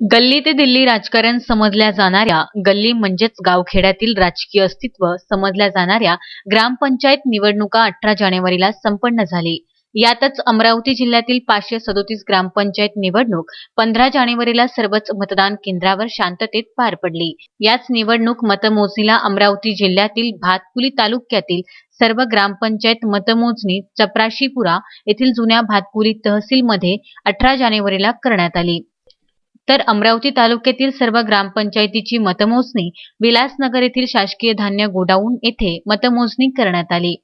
गल्ली ते दिल्ली राजकारण समजल्या जाणाऱ्या गल्ली म्हणजेच गावखेड्यातील राजकीय अस्तित्व समजल्या जाणाऱ्या ग्रामपंचायत निवडणुका अठरा जानेवारीला संपन्न झाली. यातच अमरावती जिल्ह्यातील पाचशे सदोतीस ग्रामपंचायत निवडणूक पंधरा जानेवारीला सर्वच मतदान केंद्रावर शांततेत पार पडली. याच निवडणूक मतमोजणीला अमरावती जिल्ह्यातील भातकुली तालुक्यातील सर्व ग्रामपंचायत मतमोजणी चपराशीपुरा येथील जुन्या भातकुली तहसीलमध्ये अठरा जानेवारीला करण्यात आली. तर अमरावती तालुक्यातील सर्व ग्रामपंचायतीची मतमोजणी विलासनगर येथील शासकीय धान्य गोडाऊन येथे मतमोजणी करण्यात आली.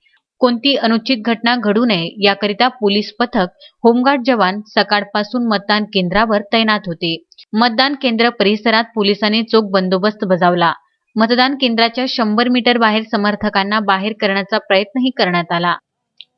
कोणती अनुचित घटना घडू नये याकरिता पोलीस पथक होमगार्ड जवान सकाळपासून मतदान केंद्रावर तैनात होते. मतदान केंद्र परिसरात पोलिसांनी चोख बंदोबस्त बजावला. मतदान केंद्राच्या शंभर मीटर बाहेर समर्थकांना बाहेर करण्याचा प्रयत्नही करण्यात आला.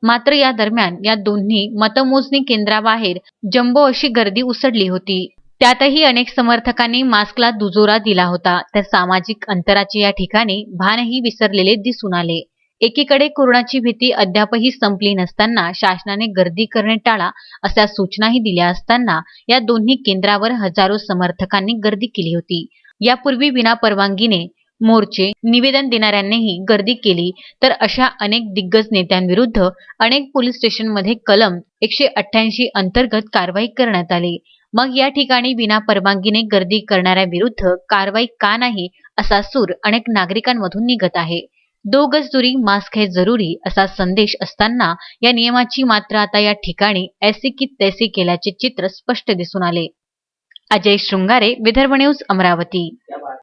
मात्र या दरम्यान या दोन्ही मतमोजणी केंद्राबाहेर जम्बो अशी गर्दी उसडली होती. त्यातही अनेक समर्थकांनी मास्कला दुजोरा दिला होता. तर सामाजिक अंतराचे या ठिकाणी भानही विसरलेले दिसून आले. एकीकडे कोरोनाची भीती अद्यापही संपली नसताना शासनाने गर्दी करणे टाळा अशा सूचनाही दिल्या असताना या दोन्ही केंद्रावर हजारो समर्थकांनी गर्दी केली होती. यापूर्वी विना परवानगीने मोर्चे निवेदन देणाऱ्यांनीही गर्दी केली. तर अशा अनेक दिग्गज नेत्यांविरुद्ध अनेक पोलीस स्टेशनमध्ये कलम एकशे अठ्ठ्याऐंशी अंतर्गत कारवाई करण्यात आली. मग या ठिकाणी विना परवानगीने गर्दी करणाऱ्या विरुद्ध कारवाई का नाही असा सूर अनेक नागरिकांमधून निघत आहे. दो गज दुरी मास्क हे जरुरी असा संदेश असताना या नियमाची मात्र आता या ठिकाणी ऐसी की तैसी केल्याचे चित्र स्पष्ट दिसून आले. अजय शृंगारे विदर्भ न्यूज अमरावती.